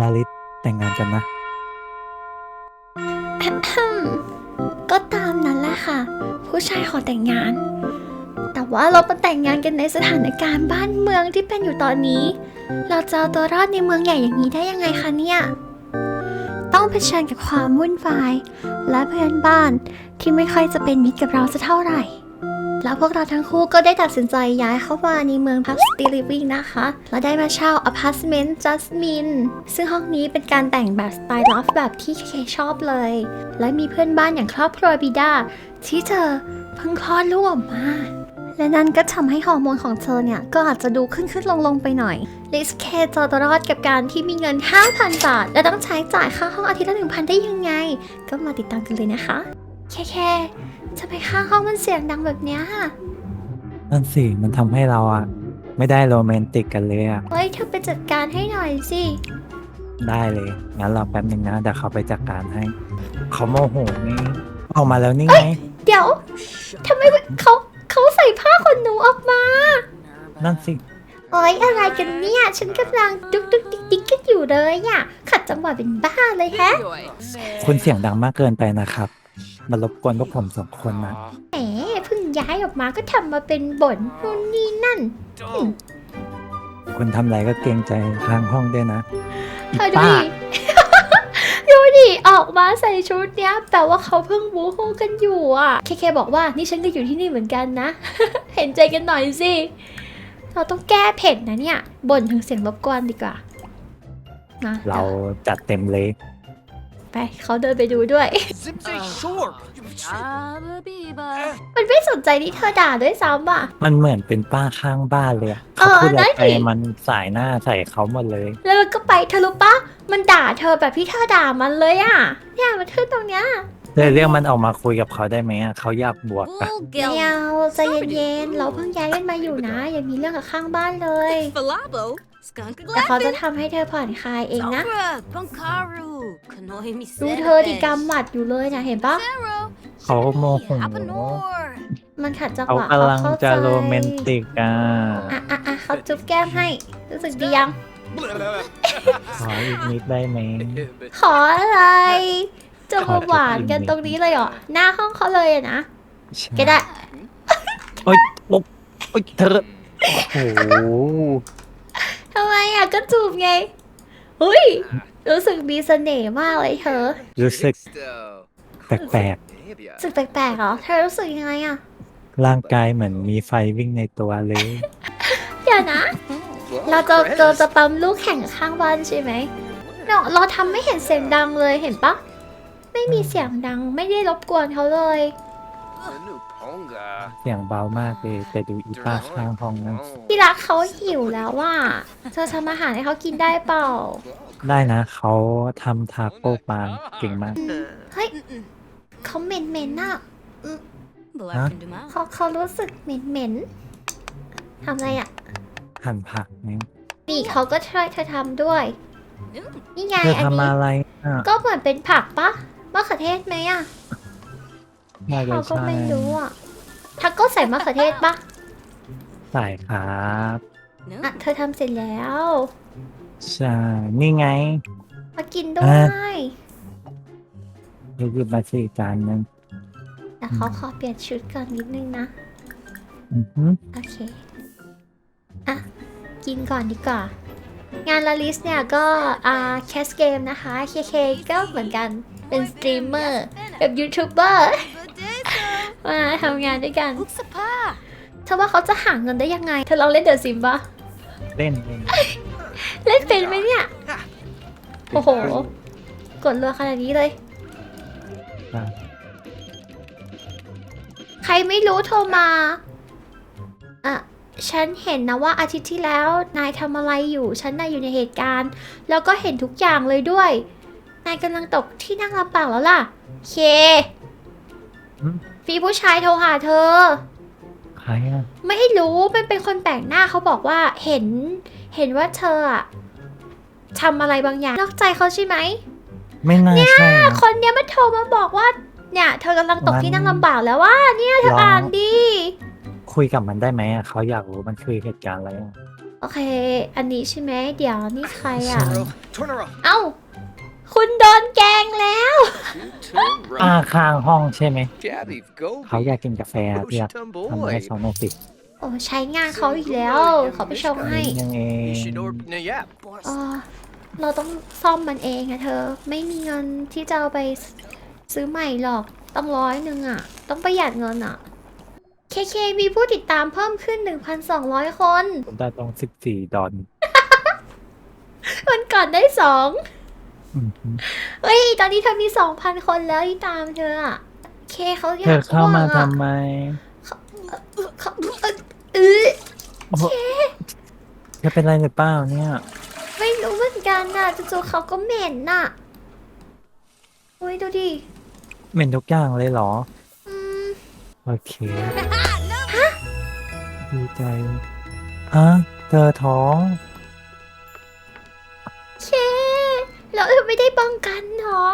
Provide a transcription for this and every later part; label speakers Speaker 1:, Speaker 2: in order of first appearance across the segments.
Speaker 1: ลาลิสแต่งงานกันนะ
Speaker 2: ก็ตามนั้นแหละค่ะ ผู้ชายขอแต่งงาน แต่ว่าเราไปแต่งงานกันในสถานการณ์บ้านเมืองที่เป็นอยู่ตอนนี้ เราจะเอาตัวรอดในเมืองใหญ่อย่างนี้ได้ยังไงคะเนี่ย ต้องเผชิญกับความวุ่นวาย และเพื่อนบ้านที่ไม่ค่อยจะเป็นมิตรกับเราสักเท่าไหร่ แล้วพวกเราทั้งคู่ก็ได้ตัดสินใจย้ายเข้ามาในเมืองพักสตีลิวิ่งนะคะ และได้มาเช่าอพาร์ตเมนต์จัสมินซึ่งห้องนี้เป็นการแต่งแบบสไตล์ลอฟแบบที่เคชอบเลย และมีเพื่อนบ้านอย่างครอบครัวบิดาที่เธอเพิ่งคลอดลูกออกมา และนั่นก็ทำให้ฮอร์โมนของเธอเนี่ย ก็อาจจะดูขึ้นขึ้นลงลงไปหน่อยลิสเคจะตรอดกับการที่มีเงิน 5,000 บาท และต้องใช้จ่ายค่าห้องอาทิตย์ละ1,000 ได้ยังไง ก็มาติดตามกันเลยนะคะ แค่แค่ทำไมข้างห้องมันเสียงดังแบบเนี้ย
Speaker 1: นั่นสิมันทำให้เราอะไม่ได้โรแมนติกกันเลยอะ
Speaker 2: เฮ้ยเธอไปจัดการให้หน่อยสิ
Speaker 1: ได้เลย งั้นรอแป๊บหนึ่งนะเดี๋ยวเขาไปจัดการให้ เขาโมโหนี่ออกมาแล้วนี่ไง
Speaker 2: เดี๋ยวทำไมเขาเขาใส่ผ้าขนหนูออกมา
Speaker 1: นั่นสิ
Speaker 2: โอ๊ยอะไรกันเนี่ย ฉันกำลังดุกดุกดิกดิกกันอยู่เลยอะขัดจังหวะเป็นบ้าเลยแฮะ
Speaker 1: คุณเสียงดังมากเกินไปนะครับ มารบกวนพวกผมสองคนนะ
Speaker 2: แหมเพิ่งย้ายออกมาก็ทำมาเป็นบ่นนู่นนี่นั่น
Speaker 1: คุณทำอะไรก็เกรงใจข้างห้องด้วยนะ
Speaker 2: เธอดู
Speaker 1: ป้า
Speaker 2: ดิ ดูดิออกมาใส่ชุดเนี้ยแปลว่าเขาเพิ่งบูฮูกันอยู่อะ เคเคบอกว่านี่ฉันก็อยู่ที่นี่เหมือนกันนะ เห็นใจกันหน่อยสิ เราต้องแก้เผ็ดนะเนี่ยบ่นถึงเสียงรบกวนดีกว่ามา
Speaker 1: เราจัดเต็มเลย
Speaker 2: ไปเขาเดินไปดูด้วย
Speaker 3: Zipsy short.
Speaker 4: Abba
Speaker 2: มันไม่สนใจที่เธอด่าด้วยซ้ำอะ
Speaker 1: มันเหมือนเป็นป้าข้างบ้านเลยอะ
Speaker 2: เอ
Speaker 1: เขา
Speaker 2: อ
Speaker 1: พูดอะไร
Speaker 2: นั่น
Speaker 1: ไป
Speaker 2: ดิ
Speaker 1: มันสายหน้าใส่เขาหมดเลย
Speaker 2: แล้วมันก็ไปเธอรู้ปะมันด่าเธอแบบที่เธอด่ามันเลยอะ เนี่ยมันขึ้นตรงเนี้ย
Speaker 1: เลยเรียกมันออกมาคุยกับเขาได้ไหมอะเขาอยากบวกอะ
Speaker 2: ไม่เอาใจเย็นๆเราเพิ่งย้ายกันมาอยู่นะ อย่ามีเรื่องกับข้างบ้านเลย
Speaker 4: Falabo, Skunk
Speaker 2: แต่เขาจะทำให้เธอผ่อนคลายเองนะ
Speaker 4: Zokra, Bunkaru, Kanoi mi
Speaker 2: ดูเธอดิกำหมัดอยู่เลยนะเห็นปะ
Speaker 1: เขาโมโห
Speaker 4: Apanor.
Speaker 2: มันขัดจัง
Speaker 1: เขา
Speaker 2: หวะ
Speaker 1: กำลัง
Speaker 2: เข้า
Speaker 1: จะ
Speaker 2: ใจ
Speaker 1: โรแมนติกอะ
Speaker 2: อะอะอะเขาจุ๊บแก้มให้ รู้สึกดียัง
Speaker 1: ขออีกนิดได้ไหม
Speaker 2: ขออะไร จะมาหวานกันตรงนี้เลยเหรอ หน้าห้องเขาเลยอะนะ
Speaker 1: ใช่
Speaker 2: ก็ได้
Speaker 1: โอ๊ยโอ๊ยโอ๊ยเธอโอ้โห
Speaker 2: ทำไมอะก็จูบไงเฮ้ย รู้สึกมีเสน่ห์มากเลยเธอ
Speaker 1: รู้สึก แปลก
Speaker 2: รู้สึกแปลกๆเหรอ เธอรู้สึกยังไงอะ
Speaker 1: ๆร่างกายเหมือนมีไฟวิ่งในตัวเลย
Speaker 2: เดี๋ยวนะ เราจะเราจะปั๊มลูกแข่งกับข้างบ้านใช่ไหมเราเราทำไม่เห็นเสียงดังเลยเห็นปะ ไม่มีเสียงดังไม่ได้รบกวนเขาเลย
Speaker 1: เสียงเบามากเลยแต่ดูอีป้าข้างห้องนั้น
Speaker 2: ที่รักเขาหิวแล้วว่า เธอทำอาหารให้เขากินได้เปล่า
Speaker 1: ได้นะเขาทำทาโก้ปลาเก่งมาก
Speaker 2: เฮ้ยเขาเหม็นเหม็นๆน่ะ
Speaker 4: Black and Dumas.
Speaker 2: เขาเขารู้สึกเหม็นเหม็นๆทำอะไรอะ
Speaker 1: หั่นผักนี่
Speaker 2: นี่เขาก็ช่วยเธอทำด้วย นี่ไง
Speaker 1: เธอ
Speaker 2: อัน
Speaker 1: ทำ
Speaker 2: นี้
Speaker 1: อะไรอะ
Speaker 2: ก็เหมือนเป็นผักปะมะเขือเทศไหมอะ
Speaker 1: น่าจะ
Speaker 2: เขาก็
Speaker 1: ใช่
Speaker 2: ไม่รู้อะทักก็ใส่มะเขือเทศปะ
Speaker 1: ใส่ครับ
Speaker 2: อะเธอทำเสร็จแล้ว
Speaker 1: ใช่นี่ไง
Speaker 2: มากินด้ว
Speaker 1: อะ
Speaker 2: ย
Speaker 1: ยกขึ้นมาสิจานนึง
Speaker 2: แต่เขาขอเปลี่ยนชุดก่อนนิดนึงนะ
Speaker 1: อือหือ
Speaker 2: โอเค อะ กินก่อนดีกว่า งานลาลิสเนี่ยก็ อ่า แคสเกมนะคะ เคเคก็เหมือนกัน เป็นสตรีมเมอร์ แบบยูทูบเบอร์ มาทำงานด้วยกัน
Speaker 4: Uksapa.
Speaker 2: เธอว่าเขาจะหาเงินได้ยังไง เธอลองเล่นเดอะซิมปะ
Speaker 1: เล่นเล่น
Speaker 2: เล่นเป็นไหมเนี่ย โอ้โห กดรัวขนาดนี้เลย
Speaker 1: อะ
Speaker 2: ใครไม่รู้โทรมาอะฉันเห็นนะว่าอาทิตย์ที่แล้วนายทำอะไรอยู่ ฉันน่ะอยู่ในเหตุการณ์ แล้วก็เห็นทุกอย่างเลยด้วย นายกำลังตกที่นั่งลำบากแล้วล่ะ เค
Speaker 1: อืม
Speaker 2: มีผู้ชายโทรหาเธอ
Speaker 1: ใครอะ
Speaker 2: ไม่ให้รู้มันเป็นคนแปลกหน้าเขาบอกว่าเห็น เห็นว่าเธออะทำอะไรบางอย่างนอกใจเขาใช่ไหม
Speaker 1: ไม่น่าใช่นะ
Speaker 2: คนเนี้ยมันโทรมาบอกว่า เนี่ย เธอกำลังตกที่นั่งลำบากแล้วว่าเนี่ยเธอ
Speaker 1: ลอง
Speaker 2: อ่านดิ
Speaker 1: คุยกับมันได้ไหมอะเขาอยากรู้มันคือเหตุการณ์อะไรอะ
Speaker 2: โโอเค อันนี้ใช่ไหมเดี๋ยวนี่ใครอะ
Speaker 3: Turn around.
Speaker 2: เอ้า คุณโดน แกล้งแล้ว
Speaker 3: Turn
Speaker 1: อ่า
Speaker 3: around.
Speaker 1: ข้างห้องใช่ไหม
Speaker 3: Gabby, go.
Speaker 1: เขาอยากกินกาแฟอะพี่อยาก
Speaker 3: Bush
Speaker 1: ทำให้
Speaker 3: boy.
Speaker 1: เขาหน่อยสิ
Speaker 2: โอ้ใช้งานเขาอีกแล้วเขาไปชงให้
Speaker 1: ยังเอ
Speaker 3: You
Speaker 1: ง
Speaker 3: should open a yap.
Speaker 2: เออเราต้องซ่อมมันเองอะเธอ ไม่มีเงินที่จะเอาไปซื้อใหม่หรอก ต้องร้อยหนึ่งอะต้องประหยัดเงินอะเคเคมีผู้ติดตามเพิ่มขึ้น 1,200 คน
Speaker 1: ผมได้ต้องสิบสี่ดอล
Speaker 2: วันก่อนได้สอง
Speaker 1: อืม
Speaker 2: เฮ้ย ตอนนี้เธอมี2,000คนแล้วที่ตามเธออะเคเขาอยาก
Speaker 1: เธอเข้ามา
Speaker 2: อ้วกอะ
Speaker 1: ทำไม
Speaker 2: เขาเออ
Speaker 1: โอ้โหเธอเป็นไรหรือเปล่าเนี่ย
Speaker 2: ไม่รู้เหมือนกันน่ะจู่ๆเขาก็เหม็นน่ะอุ้ยดูดิ
Speaker 1: เหม็นทุกอย่างเลยเหรอ
Speaker 2: อืม
Speaker 1: โอเคดีใจ ฮะ เธอท้อง
Speaker 2: แล้วเธอไม่ได้ป้องกันเหรอ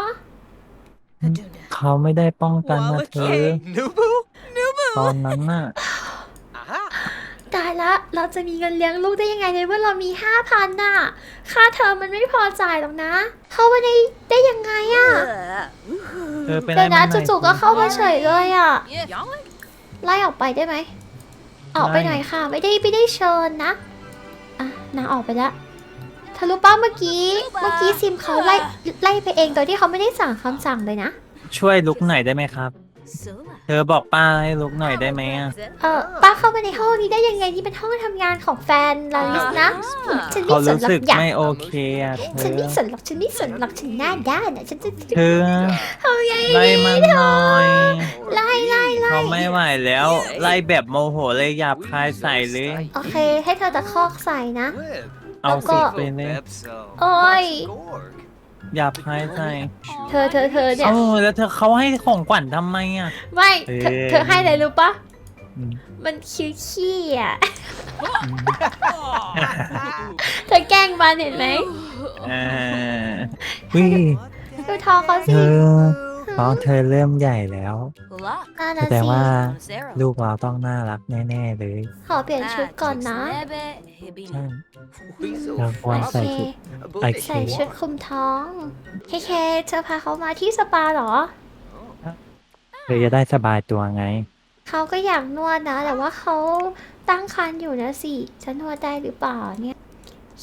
Speaker 1: เขาไม่ได้ป้องกันนะเธอ
Speaker 3: Nubu?
Speaker 1: ตอนนั้นน่ะ
Speaker 3: Aha.
Speaker 2: ตายละ เราจะมีเงินเลี้ยงลูกได้ยังไงในเมื่อเรามีห้าพันน่ะ ค่าเทอมมันไม่พอจ่ายหรอกนะ เข้ามาได้ได้ยังไงอะ
Speaker 1: เธอเป็น
Speaker 2: เดี๋ยว
Speaker 1: อะไร
Speaker 2: นะ
Speaker 1: มาไหน
Speaker 2: จู่ๆก็เข้ามาเฉยเลยอะ
Speaker 4: Yeah.
Speaker 2: ไล่ออกไปได้ไหม ออกไปหน่อยค่ะ ไม่ได้ไม่ได้เชิญนะ อะนางออกไปแล้วเธอรู้ป้าเมื่อกี้ เมื่อกี้ซิมเขาไล่ไล่ไปเองโดยที่เขาไม่ได้สั่งคำสั่งเลยนะ
Speaker 1: ช่วยลุกหน่อยได้ไหมครับ
Speaker 4: Sola.
Speaker 1: เธอบอกป้าให้ลุกหน่อยได้ไหมอะ
Speaker 2: เออป้าเข้ามาในห้องนี้ได้ยังไงนี่เป็นห้องทำงานของแฟนลาลิสนะ ฉัน
Speaker 1: เขา
Speaker 2: ไม่สน
Speaker 1: รู้
Speaker 2: หรอ
Speaker 1: สึก
Speaker 2: กอยาก
Speaker 1: ไม่โอเคอะเธ
Speaker 2: ฉัน
Speaker 1: อ
Speaker 2: ไม่สนหรอกฉันไม่สนหรอกฉันหน้าด้านอะฉันจะ
Speaker 1: เธอ
Speaker 2: ทำไง
Speaker 1: ไล่มันหน่อย
Speaker 2: ไล่ไล่ไล่
Speaker 1: เขาไม่ไหวแล้ว ไล่แบบโมโหเลยหยาบคายใส่เลย
Speaker 2: โอเค ให้เธอตะคอกใส่นะ
Speaker 3: Web.
Speaker 1: เอา
Speaker 2: แล้วก็
Speaker 1: สิไปเลย
Speaker 3: Bepso.
Speaker 2: โอ้ย
Speaker 3: Gorg.
Speaker 1: หยาบคายใส่
Speaker 2: เธอเธอเธอเนี่ย
Speaker 1: เอ้าแล้วเธอเขาให้ของขวัญทำไมอะ
Speaker 2: ไม่เธอ
Speaker 1: เออ
Speaker 2: เธอให้อะไรรู้ปะ
Speaker 1: อืม
Speaker 2: มันคือขี้อะ เธอแกล้งมันเห็นไหม
Speaker 1: เออวิ
Speaker 2: ดูท้องเขา
Speaker 1: เธ
Speaker 2: สิ
Speaker 1: อ ท้องเธอเริ่มใหญ่แล้ว
Speaker 4: Lock.
Speaker 2: น่า
Speaker 1: แส
Speaker 2: นะ
Speaker 1: ดง
Speaker 2: สิ
Speaker 1: ว่า
Speaker 4: Sarah.
Speaker 1: ลูกเราต้องน่ารักแน่ๆเลย
Speaker 2: ขอเปลี่ยนชุดก่อนนะ
Speaker 1: ใช่
Speaker 3: Weasel.
Speaker 1: เราควร
Speaker 2: โอ
Speaker 1: ใส่
Speaker 2: เค
Speaker 1: ชุด
Speaker 3: A
Speaker 1: โอ
Speaker 3: booty.
Speaker 1: เค
Speaker 2: ใส่ชุดคลุมท้อง เคเคเธอพาเขามาที่สปาเหรอ
Speaker 1: เธอจะได้สบายตัวไง
Speaker 2: เขาก็อยากนวดนะ แต่ว่าเขาตั้งครรภ์อยู่นะสิฉันนวดได้หรือเปล่าเนี่ย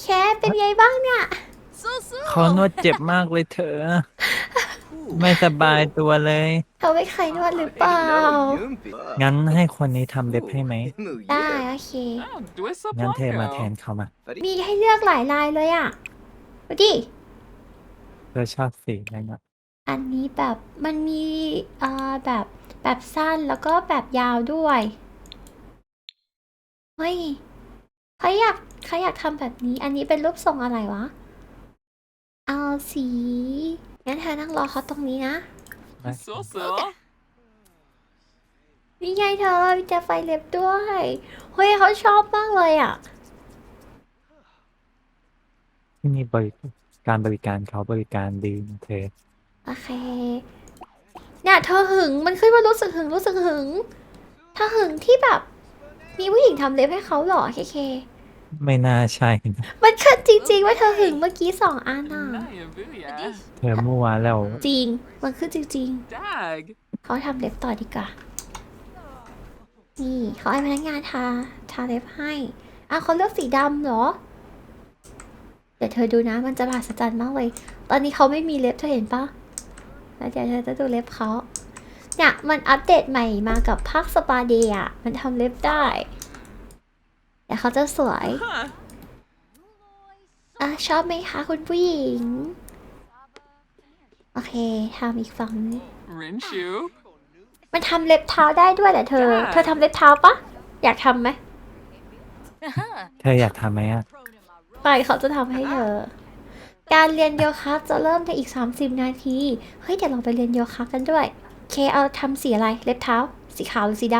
Speaker 2: แค่เป็นไงบ้างเนี่ย
Speaker 4: So so.
Speaker 1: เขานวดเจ็บมากเลยเธอ ไม่สบายตัวเลย
Speaker 2: เขาไม่เคยนวดหรือเปล่า
Speaker 1: งั้นให้คนนี้ทำเล็บให้ไหม
Speaker 2: ได้โอเค
Speaker 1: งั้นเธอมาแทนเขามา
Speaker 2: มีให้เลือกหลายลายเลยอะดูดิ
Speaker 1: เธอชอบสีอะไรนะ
Speaker 2: อันนี้แบบมันมีอ่าแบบแบบสั้นแล้วก็แบบยาวด้วย เฮ้ยเขาอยากเขาอยากทำแบบนี้ อันนี้เป็นรูปทรงอะไรวะ เอาสี งั้นเธอนั่งรอเขาตรงนี้นะ
Speaker 5: Så så.
Speaker 2: นี่ไงเธอมีแต่ไฟเล็บด้วยเฮ้ยเขาชอบมากเลยอะ
Speaker 1: ที่นี่บริการบริการเขาบริการดีนะเธอ
Speaker 2: โอเค เนี่ยเธอหึงมันขึ้นว่ารู้สึกหึงรู้สึกหึง ถ้าหึงที่แบบ มีผู้หญิงทำเล็บให้เขาเหรอเคเค
Speaker 1: ไม่น่าใช่นะ
Speaker 2: มันขึ้นจริง ๆ ว่าเธอหึงเมื่อกี้สองอันอะ
Speaker 5: Nej, booja.
Speaker 1: เธอเมื่อวานแล้ว
Speaker 2: จริง มันขึ้นจริง
Speaker 5: Dag.
Speaker 2: ๆ เขาทำเล็บต่อดีกว่า นี่เขาให้พนักงานทา ทาเล็บให้อ้าวเขาเลือกสีดำเหรอ เดี๋ยวเธอดูนะ มันจะมหัศจรรย์มากเลย ตอนนี้เขาไม่มีเล็บเธอเห็นปะแล้วเดี๋ยวเธอจะดูเล็บเขาเนี่ยมันอัปเดตใหม่มากับภาคสปาเดียอะมันทำเล็บได้ เดี๋ยวเขาจะสวย
Speaker 5: Huh.
Speaker 2: อะชอบไหมคะคุณผู้หญิง โอเคทำอีกฝั่งนึง
Speaker 5: Rinshu.
Speaker 2: มันทำเล็บเท้าได้ด้วยแหละเธอ เธอทำเล็บเท้าปะ อยากทำไหม
Speaker 1: เธออยากทำไหมอะ
Speaker 2: ไปเขาจะทำให้เธอ การเรียนโยคะจะเริ่มในอีก 30 นาที เฮ้ยเดี๋ยวเราไปเรียนโยคะกันด้วย เคเอาทำสีอะไร เล็บเท้า สีขาวหรือสีด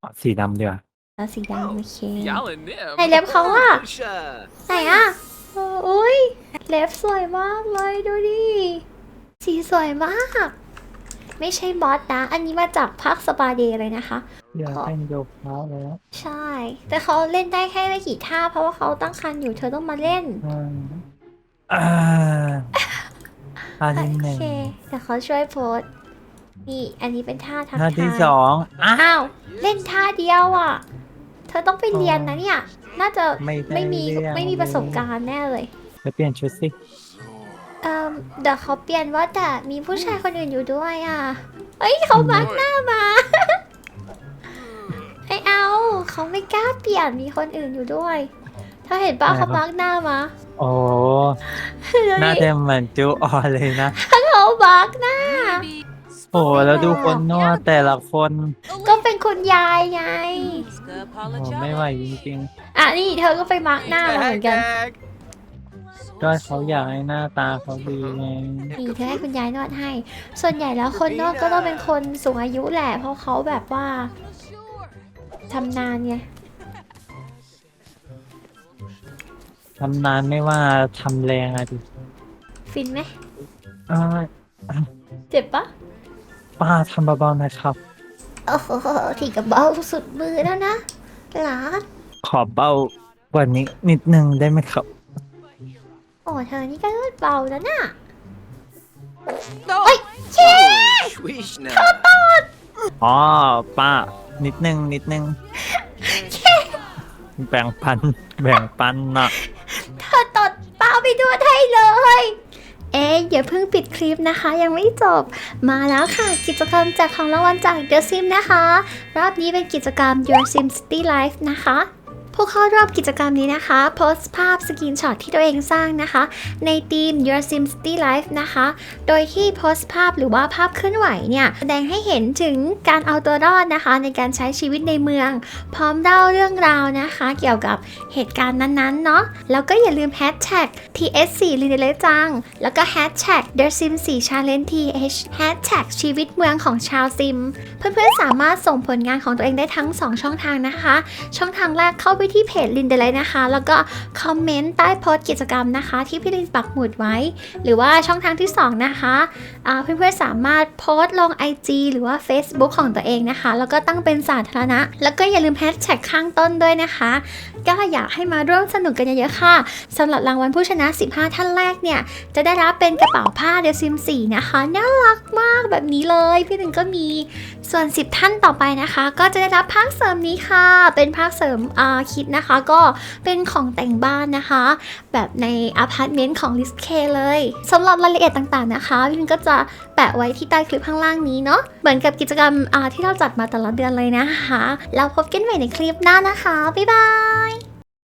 Speaker 1: เอาสีดำดีกว่าำ
Speaker 2: แล้วสีดำโอเค
Speaker 5: Yalla
Speaker 2: ใน
Speaker 5: nim.
Speaker 2: เล็บเขาอะ
Speaker 3: Pusha.
Speaker 2: ไหนอะโอ้อุ้ยเล็บสวยมากเลยดูดิ สีสวยมาก ไม่ใช่มอสนะ อันนี้มาจากภาคสปาเดย์เลยนะคะ
Speaker 1: อยากเป็นโยคะแล้ว
Speaker 2: ใช่ แต่เขาเล่นได้แค่ไม่กี่ท่า เพราะว่าเขาตั้งคันอยู่เธอต้องมาเล่น
Speaker 1: อืมอ่าท่า
Speaker 2: โอ
Speaker 1: ที่หนึ่ง
Speaker 2: เคแต่เขาช่วยโพสต์นี่ อันนี้เป็นท่าทัก
Speaker 1: ท่า
Speaker 2: ทาย
Speaker 1: ที่สองอ้า
Speaker 2: อ้าว เล่นท่าเดียวอะ เธอต้องไปเรียนนะเนี่ย น่าจะ
Speaker 1: ไม่ได้
Speaker 2: ไม่มี
Speaker 1: เรื่อง
Speaker 2: ไม่มีประสบการณ์แน่เลย
Speaker 1: ไปเปลี่ยนชุดสิ
Speaker 2: เอ่อเดี๋ยวเขาเปลี่ยนว่าแต่มีผู้ชายคนอื่นอยู่ด้วยอะ เอ้ยเขามาร์กหน้ามา ไอเอาเขาไม่กล้าเปลี่ยนมีคนอื่นอยู่ด้วย ถ้าเห็นป้าเขามาร์กหน้ามา
Speaker 1: โอ้น่าจะเหมือนจูออนเลยนะ
Speaker 2: เขามาร์กหน้า
Speaker 1: โอ้แล้วดูคนนวดแต่ละคน
Speaker 2: ก็เป็นคุณยายไง
Speaker 4: Ska
Speaker 1: โอ้ไม่ไหวจริง
Speaker 2: อะนี่เธอก็ไปมาร์กหน้ามาเหมือนกัน
Speaker 3: Gag.
Speaker 1: ๆก็เขาอยากให้หน้าตาเขาดีไง
Speaker 2: นี่เธอให้คุณยายนวดให้ ส่วนใหญ่แล้วคนนวดก็ต้องเป็นคนสูงอายุแหละ เพราะเขาแบบว่าทำนานไง
Speaker 1: ทำนานไม่ว่าทำแรงอะดิ
Speaker 2: ฟินไหม
Speaker 1: เอ้ย
Speaker 2: เจ็บปะ
Speaker 1: ป้าทำเบาๆนะครับ
Speaker 2: โอ้โหถีกับเบาสุดมือแล้วนะหลาน
Speaker 1: ขอเบากว่านี้นิดนึงได้ไหมครับ
Speaker 2: โอ้เธอนี่ก็เบาแล้วน่ะ
Speaker 3: No.
Speaker 2: Oi,
Speaker 3: Swish now.
Speaker 1: อ๋อ ป้า นิดนึงนิดนึง แบ่งปัน แบ่งปันนะ
Speaker 2: เธอตดเปล่าไปด้วยให้เลย เอ๊ะอย่าเพิ่งปิดคลิปนะคะ ยังไม่จบ มาแล้วค่ะกิจกรรมแจกของรางวัลจาก The Sim นะคะ รอบนี้เป็นกิจกรรม Your Sim City Life นะคะ ผู้เข้ารอบกิจกรรมนี้นะคะ โพสต์ภาพสกรีนช็อตที่ตัวเองสร้างนะคะ ในทีม Your Sim City Life นะคะ โดยที่โพสต์ภาพหรือว่าภาพเคลื่อนไหวเนี่ย แสดงให้เห็นถึงการเอาตัวรอดนะคะ ในการใช้ชีวิตในเมือง พร้อมเล่าเรื่องราวนะคะ เกี่ยวกับเหตุการณ์นั้นๆเนาะแล้วก็อย่าลืมแฮชแท็ก TS4 l i n e l e จัง แล้วก็แฮชแท็ก The Sim 4 Challenge TH แฮชแท็กชีวิตเมืองของชาวซิม เพื่อนๆสามารถส่งผลงานของตัวเองได้ทั้ง 2 ช่องทางนะคะ ช่องทางแรกเข้าไปที่เพจลินเดลเลยนะคะ แล้วก็คอมเมนต์ใต้โพสต์กิจกรรมนะคะ ที่พี่ลินปักหมุดไว้ หรือว่าช่องทางที่ 2 นะคะอ่าเพื่อนๆสามารถโพสต์ลง IG หรือว่า Facebook ของตัวเองนะคะ แล้วก็ตั้งเป็นสาธารณะ แล้วก็อย่าลืมแฮชแท็กข้างต้นด้วยนะคะก็อยากให้มาร่วมสนุกกันเยอะๆค่ะสำหรับรางวัลผู้ชนะ 15 ท่านแรกเนี่ย จะได้รับเป็นกระเป๋าผ้าเดซิม4นะคะน่ารักมากแบบนี้เลย พี่หนึ่งก็มี ส่วน 10 ท่านต่อไปนะคะ ก็จะได้รับภาคเสริมนี้ค่ะ เป็นภาคเสริมอาคิดนะคะ ก็เป็นของแต่งบ้านนะคะ แบบในอพาร์ตเมนต์ของลิสเคเลยสำหรับรายละเอียดต่างๆนะคะ พี่หนึ่งก็จะแปะไว้ที่ใต้คลิปข้างล่างนี้เนาะเหมือนกับกิจกรรมอาที่เราจัดมาแต่ละเดือนเลยนะคะแล้วพบกันใหม่ในคลิปหน้านะคะบ๊ายบาย